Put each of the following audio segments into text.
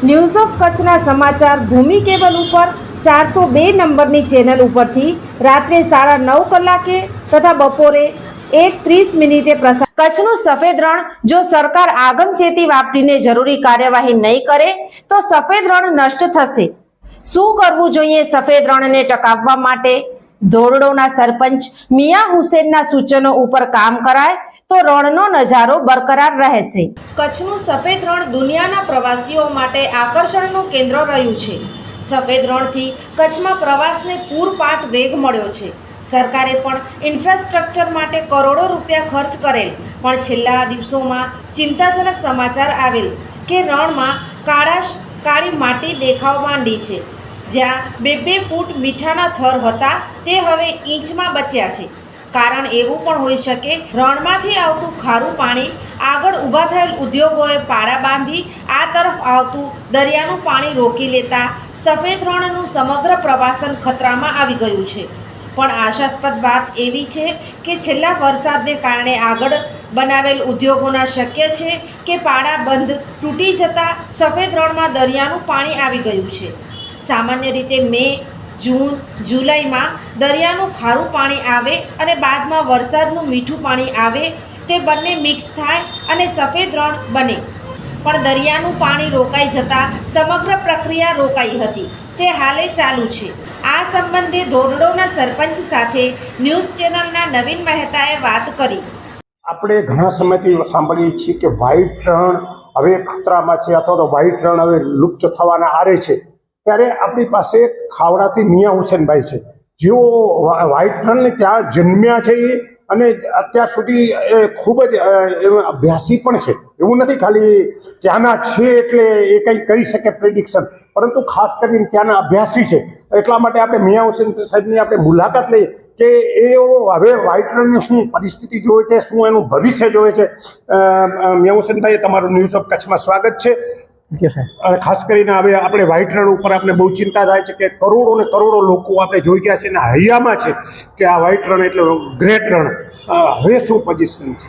news of કચ્છના સમાચાર ભૂમિ cable ઉપર ચારસો બે નંબરની ચેનલ ઉપરથી રાત્રે સાડા નવ કલાકે તથા બપોરે એક ત્રીસ મિનિટે પ્રસાર કચ્છનું સફેદ રણ જો સરકાર આગમચેતી વાપરીને જરૂરી કાર્યવાહી નહીં કરે, તો સફેદ રણ નષ્ટ થશે. શું કરવું જોઈએ સફેદ રણને ટકાવવા માટે? ધોરડોના સરપંચ મિયા હુસેનના સૂચનો ઉપર કામ કરાય? તો રણનો નજારો બરકરાર રહેશે. કચ્છનું સફેદ રણ દુનિયાના પ્રવાસીઓ માટે આકર્ષણનું કેન્દ્ર રહ્યું છે. સફેદ રણથી કચ્છમાં પ્રવાસને પૂરપાટ વેગ મળ્યો છે. સરકારે પણ ઇન્ફ્રાસ્ટ્રક્ચર માટે કરોડો રૂપિયા ખર્ચ કરેલ, પણ છેલ્લા દિવસોમાં ચિંતાજનક સમાચાર આવેલ કે રણમાં કાળાશ, કાળી માટી દેખાવ માંડી છે. જ્યાં બે બે ફૂટ મીઠાના થર હતા, તે હવે ઇંચમાં બચ્યા છે. કારણ એવું પણ હોઈ શકે, રણમાંથી આવતું ખારું પાણી આગળ ઊભા થયેલ ઉદ્યોગોએ પાળા બાંધી, આ તરફ આવતું દરિયાનું પાણી રોકી લેતા સફેદ રણનું સમગ્ર પ્રવાસન ખતરામાં આવી ગયું છે. પણ આશાસ્પદ વાત એવી છે કે છેલ્લા વરસાદને કારણે આગળ બનાવેલ ઉદ્યોગોના શક્ય છે કે પાડા બંધ તૂટી જતાં સફેદ રણમાં દરિયાનું પાણી આવી ગયું છે. સામાન્ય રીતે મે જૂન, જુલાઈમાં દરિયાનું ખારું પાણી આવે અને બાદમાં વરસાદનું મીઠું પાણી આવે, તે બંને મિક્સ થાય અને સફેદ રણ બને. પણ દરિયાનું પાણી રોકાઈ જતાં સમગ્ર પ્રક્રિયા રોકાઈ હતી. તે હાલે ચાલુ છે. આ સંબંધે ધોરડોના સરપંચ સાથે ન્યૂઝ ચેનલના નવીન મહેતાએ વાત કરી. આપણે ઘણા સમયથી સાંભળીએ છીએ કે વ્હાઇટ રણ હવે ખતરામાં છે અથવા તો વ્હાઇટ રણ હવે લુપ્ત થવાના આરે છે. ત્યારે આપણી પાસે ખાવડાથી મિયા હુસેનભાઈ છે. જેઓ વ્હા- વ્હાઇટ રણને ત્યાં જન્મ્યા છે એ અને અત્યાર સુધી એ ખૂબ જ અભ્યાસી પણ છે. એવું નથી ખાલી ત્યાંના છે એટલે એ કંઈ કરી શકે પ્રિડિક્શન પરંતુ ખાસ કરીને ત્યાંના અભ્યાસી છે. એટલા માટે આપણે મિયા હુસેન સાહેબની આપણે મુલાકાત લઈએ કે એઓ હવે વ્હાઇટ રણની શું પરિસ્થિતિ જોવે છે, શું એનું ભવિષ્ય જોવે છે. મિયા હુસેનભાઈ તમારું ન્યૂઝ ઓફ કચ્છમાં સ્વાગત છે. અને ખાસ કરીને હવે આપણે વ્હાઇટ રણ ઉપર આપણે બહુ ચિંતા થાય છે કે કરોડો ને કરોડો લોકો આપણે જોઈ ગયા છે અને હૈયામાં છે કે આ વ્હાઇટ રણ એટલે ગ્રેટ રણ હવે શું પોઝિશન છે?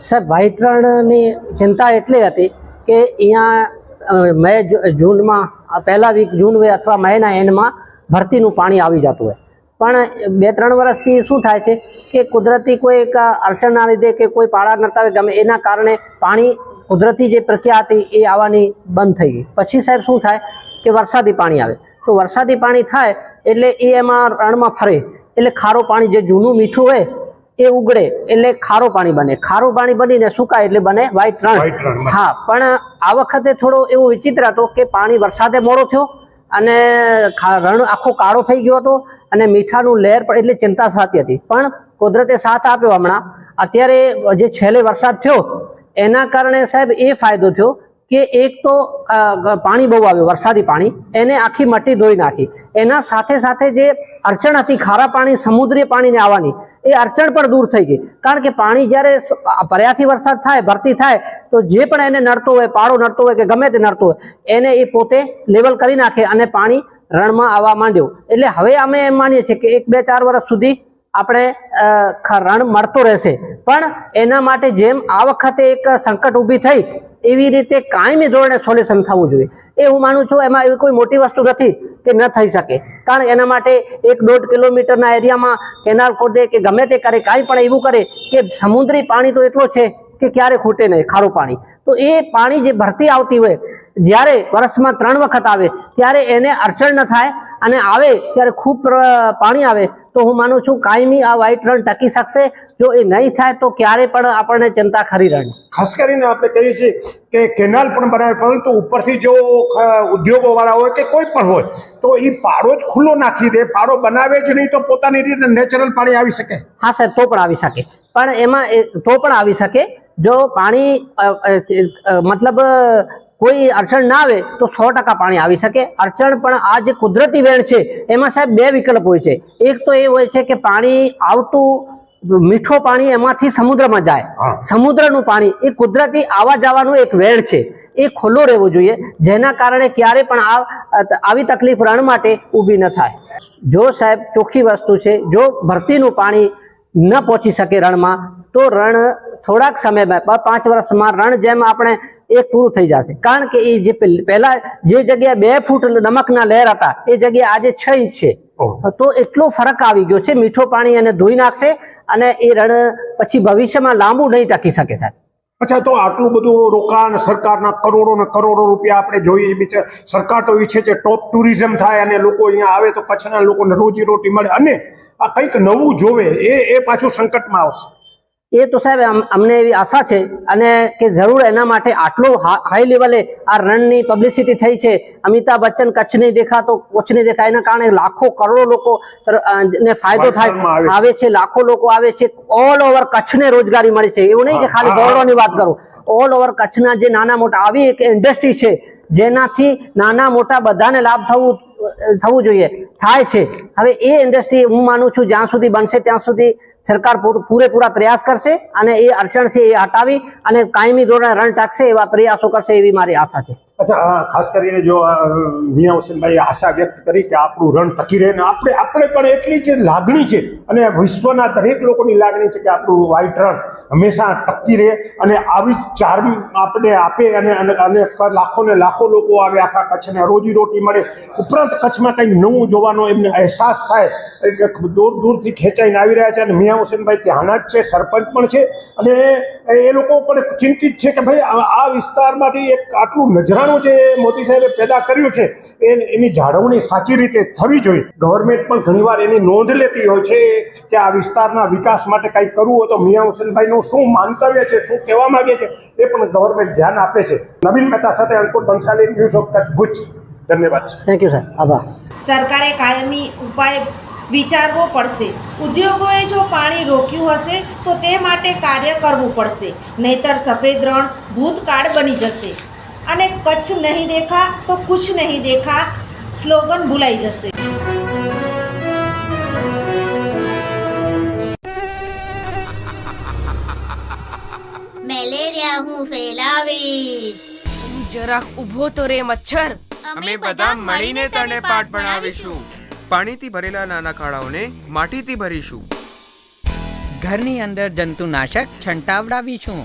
સાહેબ વ્હાઇટ રણની ચિંતા એટલી હતી કે અહીંયા મે જૂનમાં આ પહેલા વીક જૂન વે અથવા મેના એન્ડમાં ભરતીનું પાણી આવી જતું હોય. પણ બે ત્રણ વર્ષથી શું થાય છે કે કુદરતી કોઈ એક અડચણના લીધે કે કોઈ પાળા નડતા હોય ગમે એના કારણે પાણી કુદરતી જે પ્રક્રિયા હતી એ આવવાની બંધ થઈ ગઈ. પછી સાહેબ શું થાય કે વરસાદી પાણી આવે. તો વરસાદી પાણી થાય એટલે એ એમાં રણમાં ફરે. એટલે ખારું પાણી જે જૂનું મીઠું હોય એ ઉગડે. એટલે ખારું પાણી બને. ખારું પાણી બનીને સુકાય એટલે બને વ્હાઈટ રણ હા પણ આ વખતે થોડો એવો વિચિત્ર હતો કે પાણી વરસાદે મોડો થયો અને રણ આખો કાળો થઈ ગયો હતો અને મીઠાનું લહેર પણ એટલે ચિંતા થતી હતી. પણ કુદરતે સાથ આપ્યો હમણાં. અત્યારે જે છેલ્લે વરસાદ થયો એના કારણે સાહેબ એ ફાયદો થયો કે એક તો પાણી બહુ આવ્યું, વરસાદી પાણી. એને આખી મટી ધોઈ નાખી. એના સાથે સાથે જે અડચણ હતી, ખારા પાણી સમુદ્રી પાણીને આવવાની, એ અડચણ પણ દૂર થઈ ગઈ. કારણ કે પાણી જ્યારે પર્યાથી વરસાદ થાય, ભરતી થાય, તો જે પણ એને નડતો હોય પાડો નડતો હોય કે ગમે તે નડતો હોય, એને એ પોતે લેવલ કરી નાખે અને પાણી રણમાં આવવા માંડ્યું. એટલે હવે અમે એમ માનીએ છીએ કે એક બે ચાર વર્ષ સુધી આપણે રણ મળતો રહેશે. પણ એના માટે જેમ આ વખતે એક સંકટ ઊભી થઈ, એવી રીતે કાયમી ધોરણે સોલ્યુશન થવું જોઈએ. એ હું માનું છું એમાં એવી કોઈ મોટી વસ્તુ નથી કે ન થઈ શકે. કારણ એના માટે એક દોઢ કિલોમીટરના એરિયામાં કેનાલ ખોદે કે ગમે તે કરે, કાંઈ પણ એવું કરે કે સમુદ્રી પાણી તો એટલો છે કે ક્યારે ખૂટે નહીં, ખારું પાણી. તો એ પાણી જે ભરતી આવતી હોય, જ્યારે વર્ષમાં ત્રણ વખત આવે, ત્યારે એને અડચણ ન થાય અને આવે ત્યારે ખૂબ પાણી આવે તો હું માનું છું કાયમી આ વ્હાઇટ રણ ટકી શકશે. જો એ નહીં થાય તો ક્યારે પણ આપણને ચિંતા ખરી રહે ખાસ કરીને આપણે કહીએ છીએ કે કેનાલ પણ બનાવે પરંતુ ઉપરથી જો ઉદ્યોગો વાળા હોય કે કોઈ પણ હોય તો એ પાડો જ ખુલ્લો નાખી દે. પાડો બનાવે જ નહીં તો પોતાની રીતે નેચરલ પાણી આવી શકે. હા સાહેબ તો પણ આવી શકે. પણ એમાં તો પણ આવી શકે. જો પાણી મતલબ કોઈ અડચણ ના આવે તો સો ટકા પાણી આવી શકે. અડચણ પણ આ જે કુદરતી વેણ છે એમાં સાહેબ બે વિકલ્પ હોય છે. એક તો એ હોય છે કે પાણી આવતું મીઠું પાણી એમાંથી સમુદ્રમાં જાય. સમુદ્રનું પાણી એ કુદરતી આવા જવાનું એક વેણ છે. એ ખુલ્લો રહેવો જોઈએ જેના કારણે ક્યારે પણ આ આવી તકલીફ રણ માટે ઊભી ન થાય. જો સાહેબ ચોખ્ખી વસ્તુ છે જો ભરતીનું પાણી ન પહોંચી શકે રણમાં તો રણ થોડાક સમયમાં પ- પાંચ વર્ષમાં રણ જેમ આપણે એક પૂરું થઈ જશે. કારણ કે એ જે પહેલા જે જગ્યા બે ફૂટ નમકના લહેર હતા એ જગ્યા આજે છ ઇંચ છે. તો એટલો ફરક આવી ગયો છે મીઠો પાણી એને ધોઈ નાખશે અને એ રણ પછી ભવિષ્યમાં લાંબુ નહીં ટકી શકે સાહેબ. અચ્છા તો આટલું બધું રોકાણ સરકારના કરોડો ને કરોડો રૂપિયા આપણે જોઈએ બીજે સરકાર તો ઈચ્છે છે ટોપ ટુરિઝમ થાય અને લોકો અહીંયા આવે તો કચ્છના લોકોને રોજી રોટી મળે. અને આ કંઈક નવું જોવે એ એ પાછું સંકટમાં આવશે. એ તો સાહેબ અમ- અમને એવી આશા છે અને કે જરૂર એના માટે આટલો હાઈ લેવલે આ રણની પબ્લિસિટી થઈ છે. અમિતાભ બચ્ચન કચ્છ નહીં દેખાતો કોચ નહીં દેખાય એના કારણે લાખો કરોડો લોકો ને ફાયદો થાય આવે છે. લાખો લોકો આવે છે. ઓલ ઓવર કચ્છને રોજગારી મળે છે. એવું નહીં કે ખાલી હા, વાત કરું. ઓલ ઓવર કચ્છના જે નાના મોટા આવી એક ઇન્ડસ્ટ્રી છે જેનાથી નાના મોટા બધાને લાભ થવું થવું જોઈએ થાય છે. હવે એ ઇન્ડસ્ટ્રી હું માનું છું જ્યાં સુધી બનશે ત્યાં સુધી સરકાર પૂર- પૂરેપૂરા પ્રયાસ કરશે અને એ અડચણથી એ હટાવી અને કાયમી ધોરણે રણ ટાકશે એવા પ્રયાસો કરશે એવી મારી આશા છે. અચ્છા ખાસ કરીને જો મિયા હુસેનભાઈ આશા વ્યક્ત કરી કે આપણું રણ ટકી રહે ને આપણે આપણે પણ એટલી જ લાગણી છે અને વિશ્વના દરેક લોકોની લાગણી છે કે આપણું વ્હાઈટ રણ હંમેશા ટકી રહે અને આવી ચાર્મ આપણે આપે અને અને લાખો ને લાખો લોકો આવે આખા કચ્છને, રોજી રોટી મળે. ઉપરાંત કચ્છમાં કંઈક નવું જોવાનો એમને અહેસાસ થાય દૂર, દૂરથી ખેંચાઈને આવી રહ્યા છે અને મિયા હુસેનભાઈ ત્યાંના જ છે, સરપંચ પણ છે અને એ લોકો પણ ચિંતિત છે કે ભાઈ આ આ વિસ્તારમાંથી એક આટલું નજરાણું જે મોદી સાહેબે પેદા કર્યું છે એ એની જાળવણી સાચી રીતે થવી જોઈએ. ગવર્મેન્ટ પણ ઘણીવાર એની નોંધ લેતી હોય છે કે આ વિસ્તારના વિકાસ માટે કંઈક કરવું હોય તો મિયા હુસેનભાઈનું શું મંતવ્ય છે શું કહેવા માંગે છે એ પણ ગવર્મેન્ટ ધ્યાન આપે છે. નવીન મહેતા સાથે અંકુર બંસાલી ન્યૂઝ ઓફ કચ્છ ભુજ. ધન્યવાદ. થેન્ક યુ સાહેબ આભાર. સરકારે કાયમી ઉપાય વિચારવો પડશે. ઉદ્યોગોએ જો પાણી રોક્યું હશે તો તે માટે કાર્ય કરવું પડશે. નહીતર સફેદ રણ ભૂતકાળ બની જશે. અને કચ્છ નહીં દેખા તો કુછ નહીં દેખા. સ્લોગન ભૂલાઈ જશે. મેલેરિયા હું ફેલાવીશ. જરાક ઊભો તો રે મચ્છર. અમે બધા મળીને તને પાઠ ભણાવીશું. પાણીથી ભરેલા નાના ખાડાઓને માટીથી ભરીશું. ઘરની અંદર જંતુનાશક છંટાવડાવીશું.